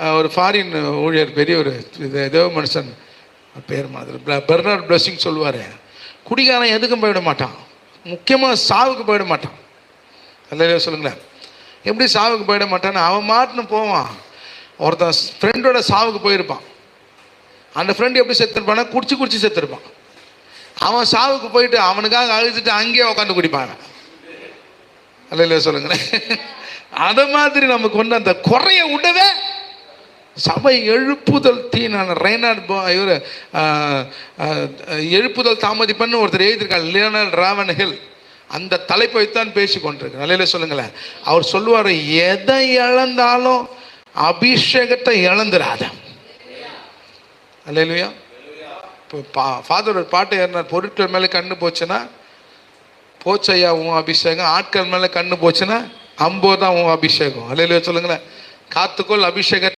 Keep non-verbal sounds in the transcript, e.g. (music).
ஒரு ஃபாரின் ஊழியர் பெரிய ஒரு இது ஏதோ மனுஷன் பேர் மாதிரி. பெர்னார்ட் பிளஸிங் சொல்லுவார். குடிகாரன் எதுக்கும் போயிட மாட்டான். முக்கியமாக சாவுக்கு போயிட மாட்டான். அல்லையா சொல்லுங்களேன். எப்படி சாவுக்கு போயிட மாட்டான்னு அவன் மாட்டுன்னு போவான். ஒருத்தன் ஃப்ரெண்டோட சாவுக்கு போயிருப்பான். அந்த ஃப்ரெண்டு எப்படி செத்துருப்பானா குடிச்சு குடிச்சு செத்துருப்பான். அவன் சாவுக்கு போயிட்டு அவனுக்காக அழுதுட்டு அங்கேயே உட்காந்து குடிப்பாங்க அல்ல இல்லையா சொல்லுங்களேன். (laughs) அதை மாதிரி நமக்கு ஒன்று அந்த குறைய விடவே சபை எழுப்புதல் தீனான ரெய்னார்ட் இவர் எழுப்புதல் தாமதிப்பன்னு ஒருத்தர் எழுதியிருக்கார் லியோனல் ராவன் ஹில். அந்த தலைப்பை வைத்தான் பேசி கொண்டிருக்கு நல்ல சொல்லுங்களேன். அவர் சொல்லுவார் எதை இழந்தாலும் அபிஷேகத்தை இழந்துடாத அல்லையா இப்போ பா ஃபாதர் ஒரு பாட்டு ஏறினார். பொருட்கள் மேலே கண்ணு போச்சுன்னா போச்சையா உன் அபிஷேகம்? ஆட்கள் மேலே கண்ணு போச்சுன்னா அம்போ தான் உன் அபிஷேகம். அல்லையா சொல்லுங்களேன். காத்துக்கோள் அபிஷேக